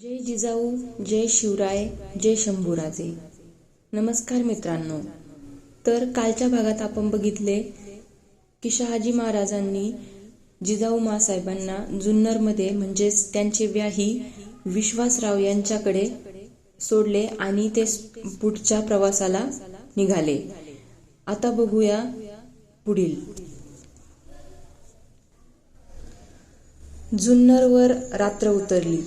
जय जिजाऊ जय शिवराय जय शंभूराजे. नमस्कार मित्रांनो. तर कालच्या भागात आपण बघितले की शहाजी महाराजांनी जिजाऊ मासाहेबांना जुन्नरमध्ये म्हणजेच त्यांचे व्याही विश्वासराव यांच्याकडे सोडले आणि ते पुढच्या प्रवासाला निघाले. आता बघूया पुढील. जुन्नरवर रात्र उतरली.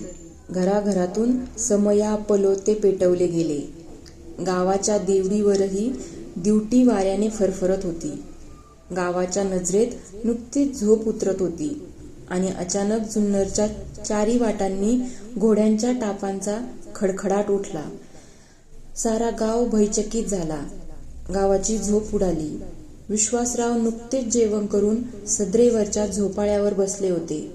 घराघरातून समया पलोते पेटवले गेले. गावाच्या देवडीवरही दिवटी वाऱ्याने फरफरत होती. गावाच्या नजरेत नुकतीच झोप उतरत होती आणि अचानक जुन्नरच्या चारी वाटांनी घोड्यांच्या टापांचा खडखडाट उठला. सारा गाव भयचकित झाला. गावाची झोप उडाली. विश्वासराव नुकतेच जेवण करून सद्रेवरच्या झोपाळ्यावर बसले होते.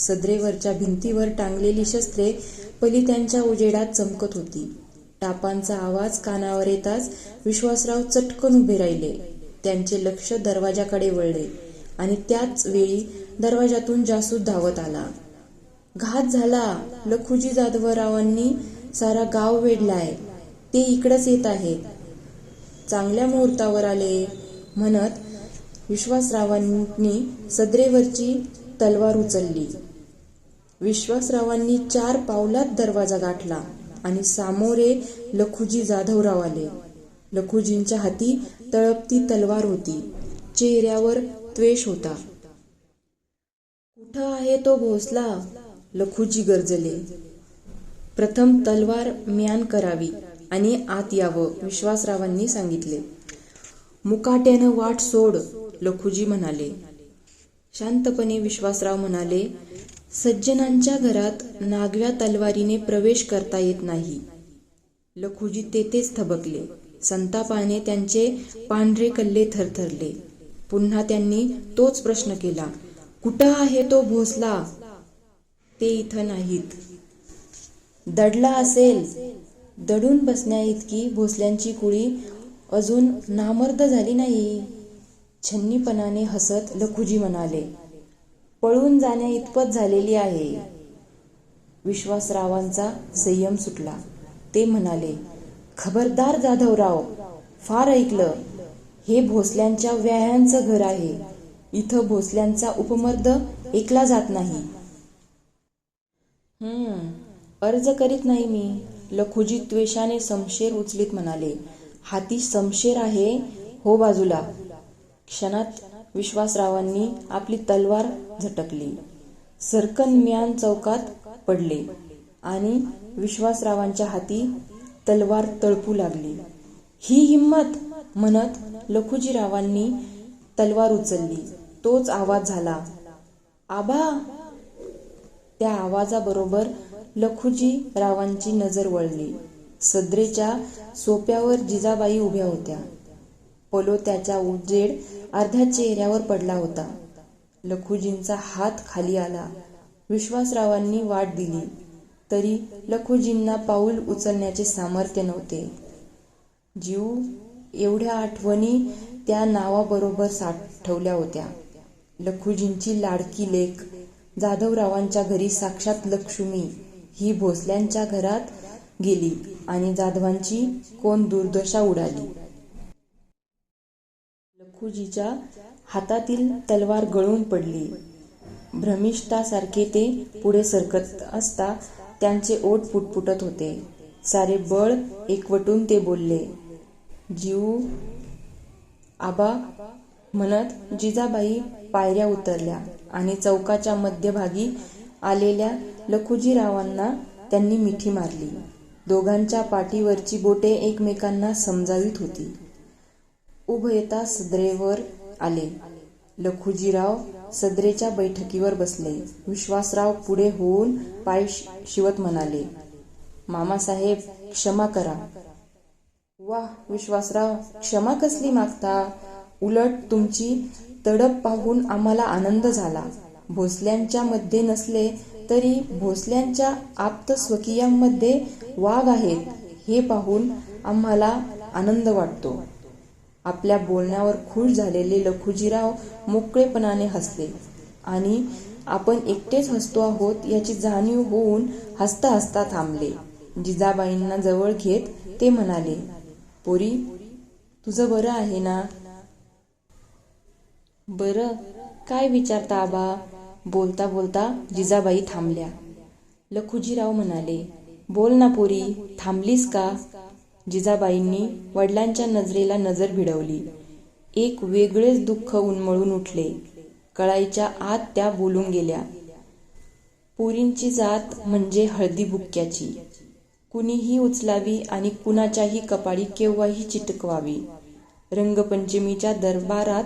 सद्रेवरच्या भिंतीवर टांगलेली शस्त्रे पलित्यांच्या उजेडात चमकत होती. टापांचा आवाज कानावर येताच विश्वासराव चटकन उभे राहिले. त्यांचे लक्ष दरवाजाकडे वळले आणि त्याच वेळी दरवाजातून जासूद धावत आला. घात झाला. लखुजी जाधवरावांनी सारा गाव वेढलाय. ते इकडंच येत आहेत. चांगल्या मुहूर्तावर आले म्हणत विश्वासरावांनी सद्रेवरची तलवार उचलली. विश्वासरावांनी चार पावलात दरवाजा गाठला आणि सामोरे लखुजी जाधवराव आले. लखुजींच्या हाती तळपती तलवार होती. चेहऱ्यावर त्वेष होता. कुठं आहे तो भोसला? लखुजी गरजले. प्रथम तलवार म्यान करावी आणि आत यावं विश्वासरावांनी सांगितले. मुकाट्यानं वाट सोड लखुजी म्हणाले. शांतपणे विश्वासराव म्हणाले सज्जनांच्या घरात नागव्या तलवारीने प्रवेश करता येत नाही. लखुजी तेथेच थबकले. संतापाने त्यांचे पांढरे कल्ले थरथरले. पुन्हा त्यांनी तोच प्रश्न केला कुठं आहे तो भोसला? ते इथं नाहीत. दडला असेल. दडून बसण्या इतकी भोसल्यांची कुळी अजून नामर्द झाली नाही. छन्नीपणाने हसत लखुजी म्हणाले पळून जाण्या इतपत झालेली आहे. विश्वासरावांचा संयम सुटला. ते म्हणाले खबरदार जाधवराव फार ऐकलं. हे भोसल्यांच्या व्यायांचं घर आहे. इथं भोसल्यांचा उपमर्द ऐकला जात नाही. हम्म अर्ज करीत नाही मी. लखुजी त्वेषाने समशेर उचलीत म्हणाले हाती समशेर आहे हो बाजूला. क्षणात विश्वासरावांनी आपली तलवार झटकली. सरकन म्यान चौकात पडले आणि विश्वासरावांच्या हाती तलवार तळपू लागली. ही हिंमत म्हणत लखुजीरावांनी तलवार उचलली. तोच आवाज झाला. आबा! त्या आवाजाबरोबर लखुजी रावांची नजर वळली. सद्रेच्या सोप्यावर जिजाबाई उभ्या होत्या. पलोत्याचा उजेड अर्ध्या चेहऱ्यावर पडला होता. लखुजींचा हात खाली आला. विश्वासरावांनी वाट दिली. तरी लखुजींना पाऊल उचलण्याचे सामर्थ्य नव्हते. जीव एवढ्या आठवणी त्या नावाबरोबर साठवल्या होत्या. लखुजींची लाडकी लेख जाधवरावांच्या घरी साक्षात लक्ष्मी ही भोसल्यांच्या घरात गेली आणि जाधवांची कोण दुर्दशा उडाली. लखुजीच्या हातातील तलवार गळून पडली. भ्रमिष्ठासारखे ते पुढे सरकत असता त्यांचे ओठ पुटपुटत होते. सारे बळ एकवटून ते बोलले जीव आबा म्हणत जिजाबाई पायऱ्या उतरल्या आणि चौकाच्या मध्यभागी आलेल्या लखुजीरावांना त्यांनी मिठी मारली. दोघांच्या पाठीवरची बोटे एकमेकांना समजावीत होती. उभयता सद्रेवर आले. लखुजीराव सद्रेच्या बैठकीवर बसले. विश्वासराव पुढे होऊन पाय शिवत म्हणाले मामासाहेब क्षमा करा. वा विश्वासराव क्षमा कसली मागता? उलट तुमची तडप पाहून आम्हाला आनंद झाला. भोसल्यांच्या मध्ये नसले तरी भोसल्यांच्या आप्त स्वकीयांमध्ये वाघ आहेत हे पाहून आम्हाला आनंद वाटतो. आपल्या बोलण्यावर खुश झालेले लखुजीराव मोकळेपणाने हसले. आणि आपण एकटेच हसतो आहोत याची जाणीव होऊन हसता हसता थांबले. जिजाबाईंना जवळ घेत ते म्हणाले पोरी तुझं बरं आहे ना? बरं? काय विचारता आबा? बोलता बोलता जिजाबाई थांबल्या. लखुजीराव म्हणाले बोल ना पोरी थांबलीस का? जिजाबाईंनी वडिलांच्या नजरेला नजर भिडवली. एक वेगळेच दुःख उन्मळून उठले. कळाईच्या आत त्या बोलून गेल्या. पोरींची जात म्हणजे हळदी बुक्क्याची. कुणीही उचलावी आणि कुणाच्याही कपाळी केव्हाही चिटकवावी. रंगपंचमीच्या दरबारात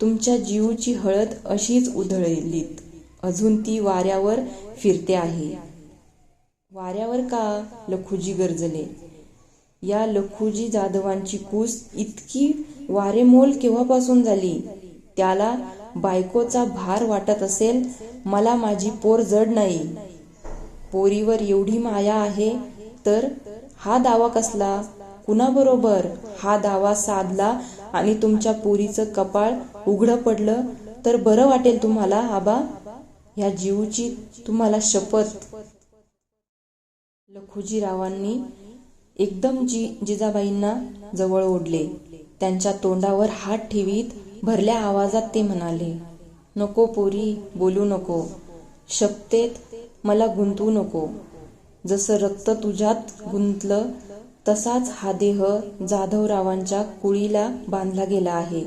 तुमच्या जीवची हळद अशीच उधळलीत. अजून ती वाऱ्यावर फिरते आहे. वाऱ्यावर का? लखुजी गरजले. या लखुजी जाधवांची कूस इतकी वारेमोल केव्हापासून झाली? त्याला बायकोचा भार वाटत असेल मला माझी पोर जड नाही. पोरीवर एवढी माया आहे तर हा दावा कसला? कुणाबरोबर? हा दावा साधला आणि तुमच्या पोरीचं कपाळ उघडं पडलं तर बरं वाटेल तुम्हाला आबा? ह्या जीवची तुम्हाला शपथ. लखुजीरावांनी एकदम जी जिजाबाईंना जवळ ओढले. त्यांच्या तोंडावर हात ठेवीत भरल्या आवाजात ते म्हणाले नको पोरी बोलू नको. शपतेत मला गुंतवू नको. जसं रक्त तुझ्यात गुंतलं तसाच हा देह जाधवरावांच्या कुळीला बांधला गेला आहे.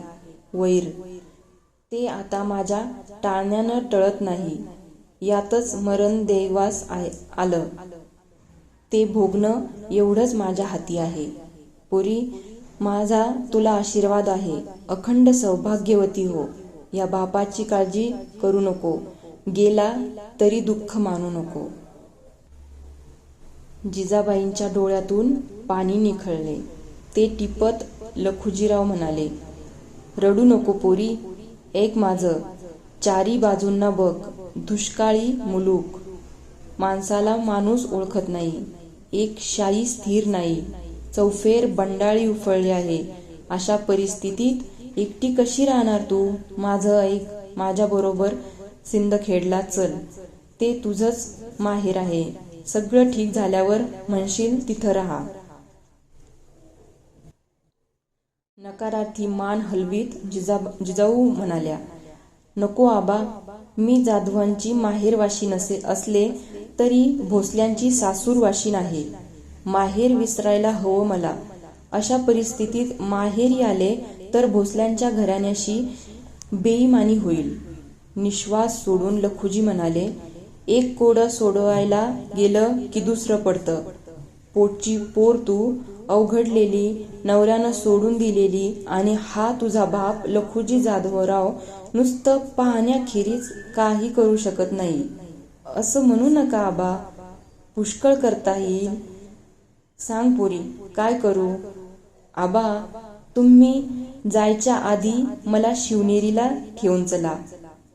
वैर ते आता माझ्या टाळण्यानं टळत नाही. यातच मरण देवास आहे आलं. ते भोगणं एवढंच माझ्या हाती आहे. पुरी माझा तुला आशीर्वाद आहे. अखंड सौभाग्यवती हो. या बापाची काळजी करू नको. गेला तरी दुःख मानू नको. जिजाबाईंच्या डोळ्यातून पाणी निखळले. ते टिपत लखुजीराव म्हणाले रडू नको पोरी. एक माझं. चारी बाजूंना बघ. दुष्काळी मुलूक. माणसाला माणूस ओळखत नाही. एक शाई स्थिर नाही. चौफेर बंडाळी उफळली आहे. अशा परिस्थितीत एकटी कशी राहणार तू? माझं ऐक. माझ्या बरोबर सिंदखेडला चल. ते तुझंच माहेर आहे. सगळं ठीक झाल्यावर म्हणशील तिथं राहा. नकारार्थी मान हलवीत जिजा जिजाऊ म्हणाल्या नको आबा. मी जाधवांची माहेरवाशी नसे असले तरी भोसल्यांची सासूरवाशी आहे माहेर विसरायला हवं मला. अशा परिस्थितीत माहेरी आले तर भोसल्यांच्या घराण्याशी बेईमानी होईल. निश्वास सोडून लखुजी म्हणाले एक कोडं सोडवायला गेलं की दुसरं पडतं. पोटची पोर तू अवघडलेली नवऱ्यानं सोडून दिलेली आणि हा तुझा बाप लखुजी जाधवराव नुसतं पाहण्याखेरीज काही करू शकत नाही. असं म्हणू नका आबा. पुष्कळ करता येईल. सांग पुरी काय करू? आबा तुम्ही जायच्या आधी मला शिवनेरीला ठेवून चला.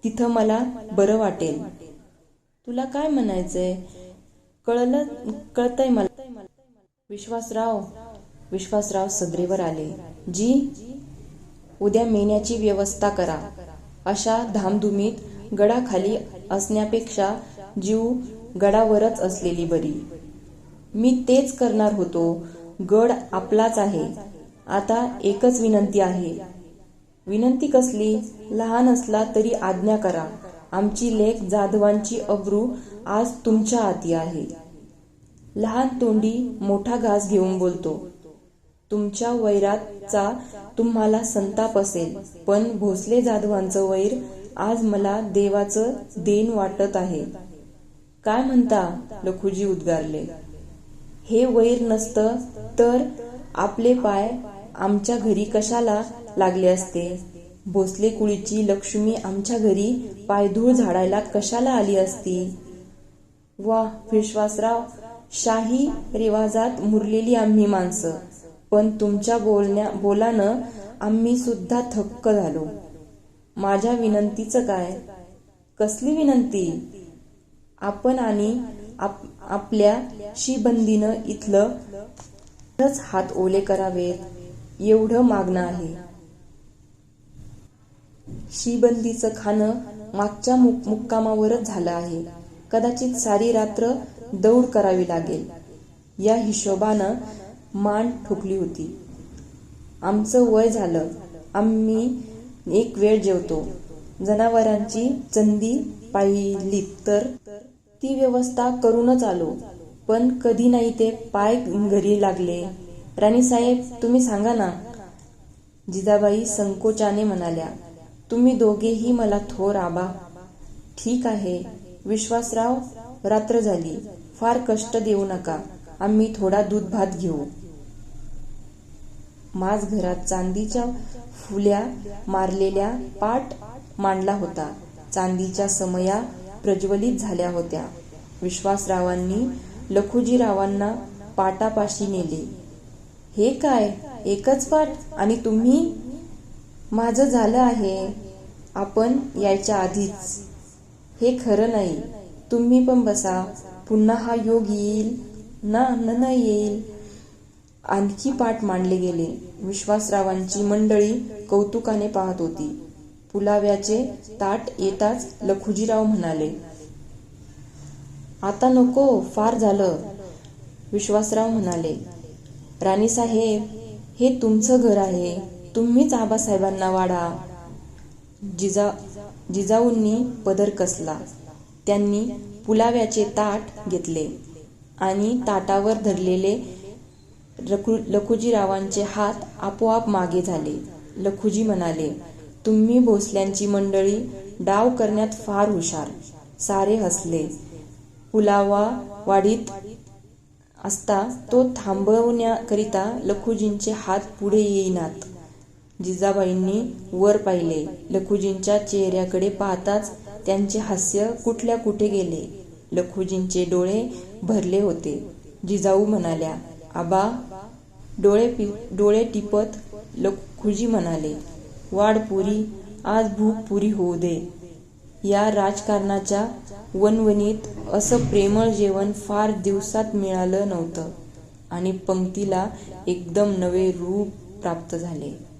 तिथं मला बरं वाटेल. तुला काय म्हणायचंय? कळलं कळतंय मला. विश्वासराव विश्वासराव सदरेवर आले. जी उद्या मेण्याची व्यवस्था करा. अशा धामधुमीत गडाखाली असण्यापेक्षा जीव गडावरच असलेली बरी. मी तेच करणार होतो. गड आपलाच आहे. आता एकच विनंती आहे. विनंती कसली? लहान असला तरी आज्ञा करा. आमची लेख जाधवांची अब्रू आज तुमच्या हाती आहे. लहान तोंडी मोठा घास घेऊन बोलतो. तुमच्या वैराचा तुम्हाला संताप असेल पण भोसले जाधवांचं वैर आज मला देवाचं देण वाटत आहे. काय म्हणता? लखुजी उद्गारले. हे वैर नसतं तर आपले पाय आमच्या घरी कशाला लागले असते? भोसले कुळीची लक्ष्मी आमच्या घरी पायधूळ झाडायला कशाला आली असती? वा विश्वासराव शाही रिवाजात मुरलेली आम्ही माणसं. पण तुमच्या बोलण्या बोलानं आम्ही सुद्धा थक्क झालो. माझ्या विनंतीचं काय? कसली विनंती? आपण आणि आप, आपल्या शिबंदीनं इथलं हात ओले करावेत एवढं मागणं आहे. शिबंदीचं खाणं मागच्या मुक्कामावरच झालं आहे. कदाचित सारी रात्र दौड करावी लागेल. या हिशोबानं मान ठोकली होती. आमचं वय झालं. आम्ही एक वेळ जेवतो. जनावरांची चंदी पाहिली तर ती व्यवस्था करूनच आलो. पण कधी नाही ते पाय घरी लागले. राणीसाहेब तुम्ही सांगा ना. जिजाबाई संकोचाने म्हणाल्या तुम्ही दोघेही मला थोर आबा. ठीक आहे. विश्वासराव रात्र झाली. फार कष्ट देऊ नका. आम्ही थोडा दूध भात घेऊ. माझ घरात चांदीच्या फुल्या मारलेल्या पाट मांडला होता. चांदीच्या समया प्रज्वलित झाल्या होत्या. विश्वासरावांनी लखुजीरावांना पाटापाशी नेले. हे काय? एकच पाठ? आणि तुम्ही? माझं झालं आहे. आपण यायच्या आधीच. हे खरं नाही. तुम्ही पण बसा. पुन्हा हा योग येईल? ना न न येईल. आणखी पाठ मांडले गेले. विश्वासरावांची मंडळी कौतुकाने पाहत होती. पुलाव्याचे ताट येताच लखुजीराव म्हणाले आता नको फार झालं. विश्वासराव म्हणाले राणीसाहेब हे तुमचं घर आहे तुम्हीच आबासाहेबांना वाढा. जिजा जिजाऊंनी पदर कसला त्यांनी पुलाव्याचे ताट घेतले आणि ताटावर धरलेले लखु लखुजीरावांचे हात आपोआप मागे झाले. लखुजी म्हणाले तुम्ही भोसल्यांची मंडळी डाव करण्यात फार हुशार. सारे हसले. पुलावा वाढीत असता तो थांबवण्याकरिता लखुजींचे हात पुढे येईनात. जिजाबाईंनी वर पाहिले. लखुजींच्या चेहऱ्याकडे पाहताच त्यांचे हास्य कुठल्या कुठे गेले. लखुजींचे डोळे भरले होते. जिजाऊ म्हणाल्या आबा डोळे डोळे टिपत लखुजी म्हणाले. वाढ पुरी आज भूक पुरी होऊ दे. या राजकारणाच्या वनवनीत असं प्रेमळ जेवण फार दिवसात मिळालं नव्हतं आणि पंक्तीला एकदम नवे रूप प्राप्त झाले.